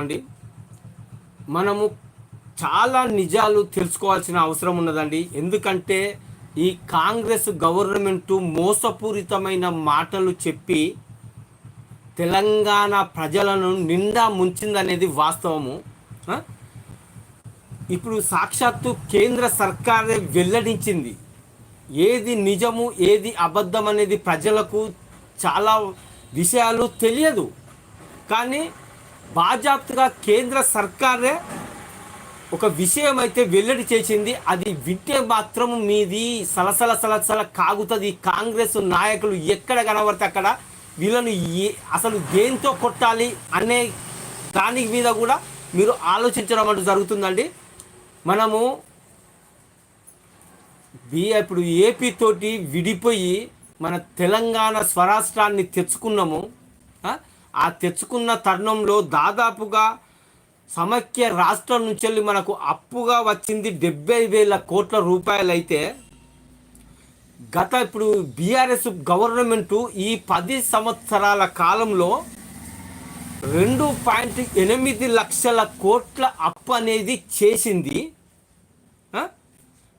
అండి మనము చాలా నిజాలు తెలుసుకోవాల్సిన అవసరం ఉన్నదండి. ఎందుకంటే ఈ కాంగ్రెస్ గవర్నమెంట్ మోసపూరితమైన మాటలు చెప్పి తెలంగాణ ప్రజలను నిండా ముంచిందనేది వాస్తవము. ఇప్పుడు సాక్షాత్తు కేంద్ర సర్కారే వెల్లడించింది. ఏది నిజము ఏది అబద్ధం అనేది ప్రజలకు చాలా విషయాలు తెలియదు. కానీ బాజాప్తుగా కేంద్ర సర్కారే ఒక విషయం అయితే వెల్లడి చేసింది. అది వింటే మాత్రం మీది సలసల సలసల కాగుతుంది. కాంగ్రెస్ నాయకులు ఎక్కడ కనబడితే అక్కడ వీళ్ళను ఏ అసలు దేంతో కొట్టాలి అనే దాని మీద కూడా మీరు ఆలోచించడం అంటూ జరుగుతుందండి. మనము బీ ఇప్పుడు ఏపీ తోటి విడిపోయి మన తెలంగాణ స్వరాష్ట్రాన్ని తెచ్చుకున్నాము. ఆ? తెచ్చుకున్న తరుణంలో దాదాపుగా సమైక్య రాష్ట్రం నుంచి వెళ్ళి మనకు అప్పుగా వచ్చింది డెబ్బై వేల కోట్ల రూపాయలైతే గత ఇప్పుడు బీఆర్ఎస్ గవర్నమెంటు ఈ పది సంవత్సరాల కాలంలో రెండు పాయింట్ ఎనిమిది లక్షల కోట్ల అప్పు అనేది చేసింది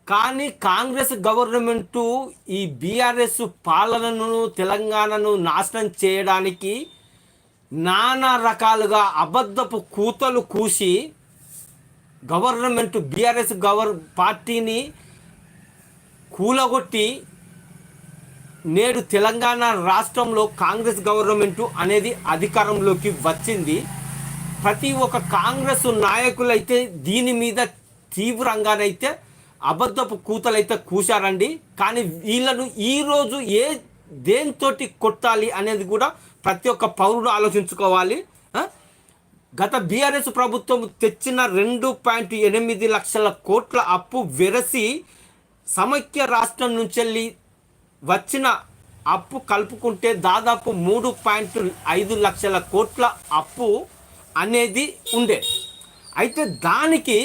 కానీ కాంగ్రెస్ గవర్నమెంటు ఈ బీఆర్ఎస్ పాలనను తెలంగాణను నాశనం చేయడానికి నానా రకాలుగా అబద్ధపు కూతలు కూసి గవర్నమెంట్ బీఆర్ఎస్ గవర్ పార్టీని కూలగొట్టి నేడు తెలంగాణ రాష్ట్రంలో కాంగ్రెస్ గవర్నమెంట్ అనేది అధికారంలోకి వచ్చింది. ప్రతి ఒక్క కాంగ్రెస్ నాయకులైతే దీని మీద తీవ్రంగానైతే అబద్ధపు కూతలైతే కూశారండి. కానీ వీళ్ళను ఈరోజు ఏ దేంతో కొట్టాలి అనేది కూడా ప్రతి ఒక్క పౌరుడు ఆలోచించుకోవాలి గత బీఆర్ఎస్ ప్రభుత్వం తెచ్చిన రెండు పాయింట్ ఎనిమిది లక్షల కోట్ల అప్పు వెరసి సమైక్య రాష్ట్రం నుంచి వెళ్ళి వచ్చిన అప్పు కలుపుకుంటే దాదాపు మూడు పాయింట్ ఐదు లక్షల కోట్ల అప్పు అనేది ఉండే. అయితే దానికి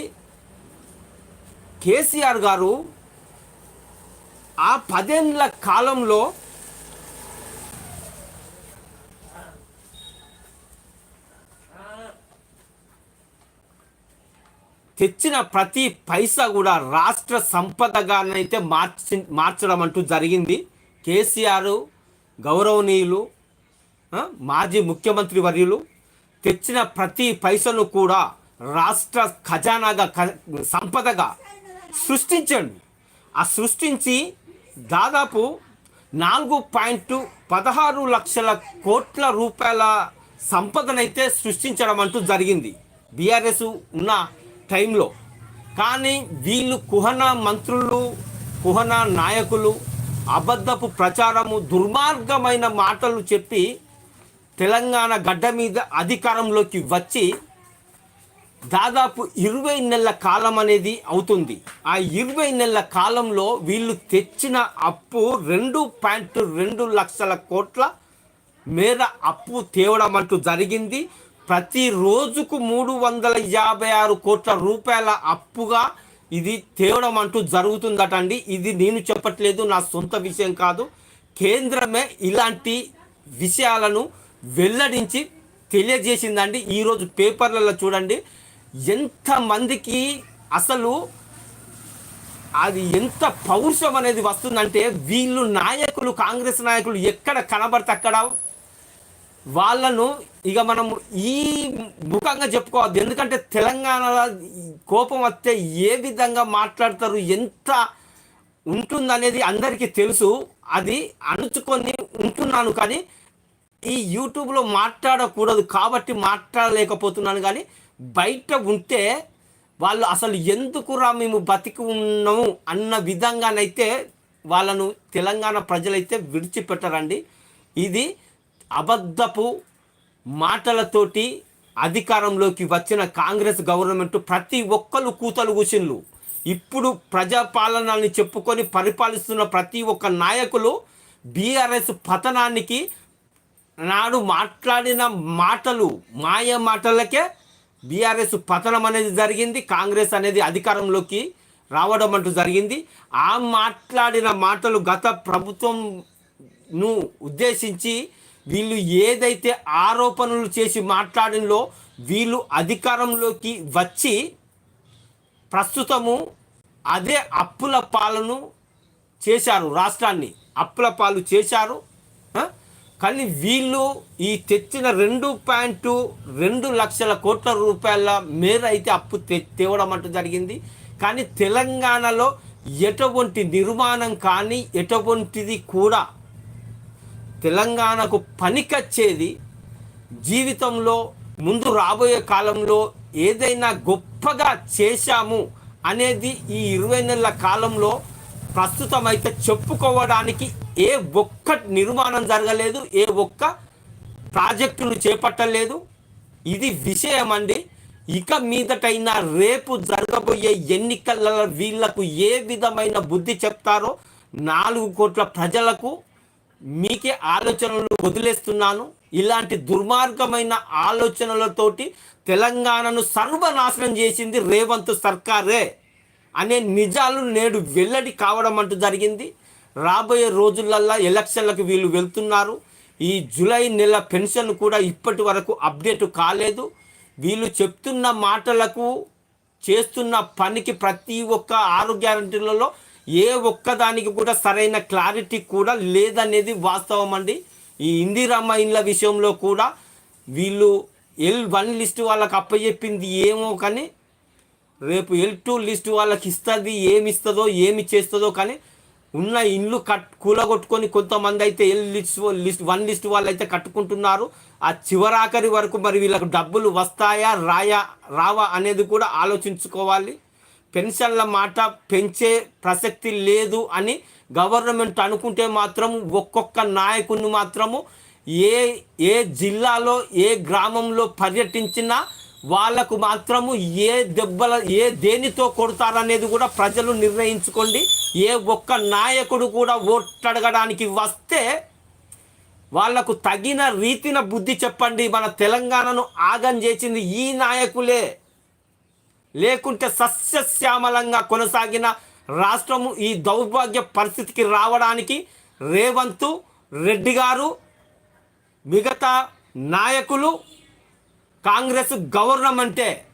కేసీఆర్ గారు ఆ పదేళ్ళ కాలంలో తెచ్చిన ప్రతి పైసా కూడా రాష్ట్ర సంపదగానైతే మార్చి మార్చడం అంటూ జరిగింది. కేసీఆర్ గౌరవనీయులు మాజీ ముఖ్యమంత్రి వర్యులు తెచ్చిన ప్రతి పైసను కూడా రాష్ట్ర ఖజానాగా సంపదగా సృష్టించండి. ఆ సృష్టించి దాదాపు నాలుగు పాయింట్ పదహారు లక్షల కోట్ల రూపాయల సంపదనైతే సృష్టించడం అంటూ జరిగింది. బీఆర్ఎస్ ఉన్న టైంలో. కానీ వీళ్ళు కుహన మంత్రులు కుహన నాయకులు అబద్ధపు ప్రచారము దుర్మార్గమైన మాటలు చెప్పి తెలంగాణ గడ్డ మీద అధికారంలోకి వచ్చి దాదాపు ఇరవై నెలల కాలం అనేది అవుతుంది. ఆ ఇరవై నెలల కాలంలో వీళ్ళు తెచ్చిన అప్పు రెండు పాయింట్ రెండు లక్షల కోట్ల మేర అప్పు తేవడం అంటూ జరిగింది. ప్రతి రోజుకు మూడు వందల యాభై ఆరు కోట్ల రూపాయల అప్పుగా ఇది తేవడం అంటూ జరుగుతుందట అండి ఇది నేను చెప్పట్లేదు నా సొంత విషయం కాదు. కేంద్రమే ఇలాంటి విషయాలను వెల్లడించి తెలియజేసిందండి. ఈరోజు పేపర్లలో చూడండి. ఎంతమందికి అసలు అది ఎంత పౌరుషం అనేది వస్తుందంటే వీళ్ళు నాయకులు కాంగ్రెస్ నాయకులు ఎక్కడ కనబడితే అక్కడ వాళ్ళను ఇక మనం ఈ ముఖంగా చెప్పుకోవద్దు. ఎందుకంటే తెలంగాణలో కోపం వస్తే ఏ విధంగా మాట్లాడతారు ఎంత ఉంటుందనేది అందరికీ తెలుసు. అది అణుచుకొని ఉంటున్నాను కానీ ఈ యూట్యూబ్లో మాట్లాడకూడదు కాబట్టి మాట్లాడలేకపోతున్నాను కానీ బయట ఉంటే వాళ్ళు అసలు ఎందుకురా మేము బతికి ఉన్నాము అన్న విధంగానైతే వాళ్ళను తెలంగాణ ప్రజలైతే విడిచిపెట్టరండి. ఇది అబద్ధపు మాటలతోటి అధికారంలోకి వచ్చిన కాంగ్రెస్ గవర్నమెంట్ ప్రతి ఒక్కరు కూతలు కూసిన్లు ఇప్పుడు ప్రజాపాలనని చెప్పుకొని పరిపాలిస్తున్న ప్రతి ఒక్క నాయకులు బీఆర్ఎస్ పతనానికి నాడు మాట్లాడిన మాటలు మాయ మాటలకే బీఆర్ఎస్ పతనం అనేది జరిగింది కాంగ్రెస్ అనేది అధికారంలోకి రావడం అంటూ జరిగింది. ఆ మాట్లాడిన మాటలు గత ప్రభుత్వంను ఉద్దేశించి వీళ్ళు ఏదైతే ఆరోపణలు చేసి మాట్లాడినలో వీళ్ళు అధికారంలోకి వచ్చి ప్రస్తుతము అదే అప్పుల పాలను చేశారు రాష్ట్రాన్ని అప్పుల పాలు చేశారు. కానీ వీళ్ళు ఈ తెచ్చిన రెండు పాయింట్ రెండు లక్షల కోట్ల రూపాయల మేర అయితే అప్పు తె తేవడం అంటూ జరిగింది. కానీ తెలంగాణలో ఎటువంటి నిర్మాణం కానీ ఎటువంటిది కూడా తెలంగాణకు పనికొచ్చేది జీవితంలో ముందు రాబోయే కాలంలో ఏదైనా గొప్పగా చేశాము అనేది ఈ ఇరవై నెలల కాలంలో ప్రస్తుతం అయితే చెప్పుకోవడానికి ఏ ఒక్క నిర్మాణం జరగలేదు ఏ ఒక్క ప్రాజెక్టును చేపట్టలేదు. ఇది విషయం అండి ఇక మీదటైనా రేపు జరగబోయే ఎన్నికలలో వీళ్ళకు ఏ విధమైన బుద్ధి చెప్తారో నాలుగు కోట్ల ప్రజలకు మీకే ఆలోచనలు వదిలేస్తున్నాను. ఇలాంటి దుర్మార్గమైన ఆలోచనలతోటి తెలంగాణను సర్వనాశనం చేసింది రేవంత్ సర్కారే అనే నిజాలు నేడు వెల్లడి కావడం అంటూ జరిగింది. రాబోయే రోజులల్లా ఎలక్షన్లకు వీళ్ళు వెళ్తున్నారు. ఈ జూలై నెల పెన్షన్ కూడా ఇప్పటి వరకు అప్డేట్ కాలేదు. వీళ్ళు చెప్తున్న మాటలకు చేస్తున్న పనికి ప్రతి ఒక్క ఆరు గ్యారంటీలలో ఏ ఒక్కదానికి కూడా సరైన క్లారిటీ కూడా లేదనేది వాస్తవం అండి. ఈ ఇందిరమ్మ ఇండ్ల విషయంలో కూడా వీళ్ళు ఎల్ వన్ లిస్ట్ వాళ్ళకి అప్పచెప్పింది ఏమో కానీ రేపు ఎల్ టూ లిస్ట్ వాళ్ళకి ఇస్తుంది ఏమి ఇస్తుందో ఏమి చేస్తుందో కానీ ఉన్న ఇండ్లు కట్ కూలగొట్టుకొని కొంతమంది అయితే L list list one list వాళ్ళు అయితే కట్టుకుంటున్నారు. ఆ చివరాఖరి వరకు మరి వీళ్ళకు డబ్బులు వస్తాయా రాయా రావా అనేది కూడా ఆలోచించుకోవాలి. పెన్షన్ల మాట పెంచే ప్రసక్తి లేదు అని గవర్నమెంట్ అనుకుంటే మాత్రం ఒక్కొక్క నాయకుడిని మాత్రము ఏ ఏ జిల్లాలో ఏ గ్రామంలో పర్యటించినా వాళ్ళకు మాత్రము ఏ దెబ్బల ఏ దేనితో కొడతారనేది కూడా ప్రజలు నిర్ణయించుకోండి. ఏ ఒక్క నాయకుడు కూడా ఓట్టడగడానికి వస్తే వాళ్ళకు తగిన రీతిన బుద్ధి చెప్పండి. మన తెలంగాణను ఆగం చేసింది ఈ నాయకులే. లేకుంటే సస్యశ్యామలంగా కొనసాగిన రాష్ట్రము ఈ దౌర్భాగ్య పరిస్థితికి రావడానికి రేవంత్ రెడ్డి గారు మిగతా నాయకులు కాంగ్రెస్ గవర్నమెంటే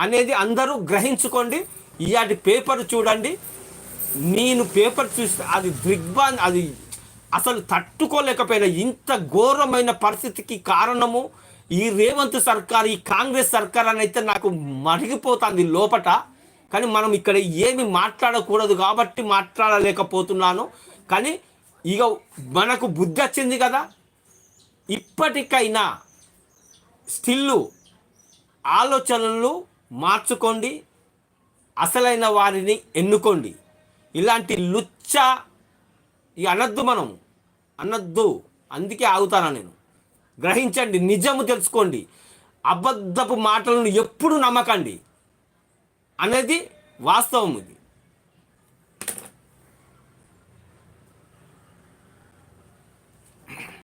అనేది అందరూ గ్రహించుకోండి. ఇవాటి పేపర్ చూడండి. నేను పేపర్ చూస్తే అది దిగ్బా అది అసలు తట్టుకోలేకపోయినా ఇంత ఘోరమైన పరిస్థితికి కారణము ఈ రేవంత్ సర్కార్ ఈ కాంగ్రెస్ సర్కార్ అని అయితే నాకు మరిగిపోతుంది లోపట. కానీ మనం ఇక్కడ ఏమి మాట్లాడకూడదు కాబట్టి మాట్లాడలేకపోతున్నాను. కానీ ఇక మనకు బుద్ధి వచ్చింది కదా. ఇప్పటికైనా స్టిల్లు ఆలోచనలు మార్చుకోండి. అసలైన వారిని ఎన్నుకోండి. ఇలాంటి లుచ్చ ఇక అనద్దు మనం. అనద్దు. అందుకే ఆగుతాను నేను? గ్రహించండి నిజము తెలుసుకోండి. అబద్ధపు మాటలను ఎప్పుడు నమ్మకండి. అనేది వాస్తవం ఇది.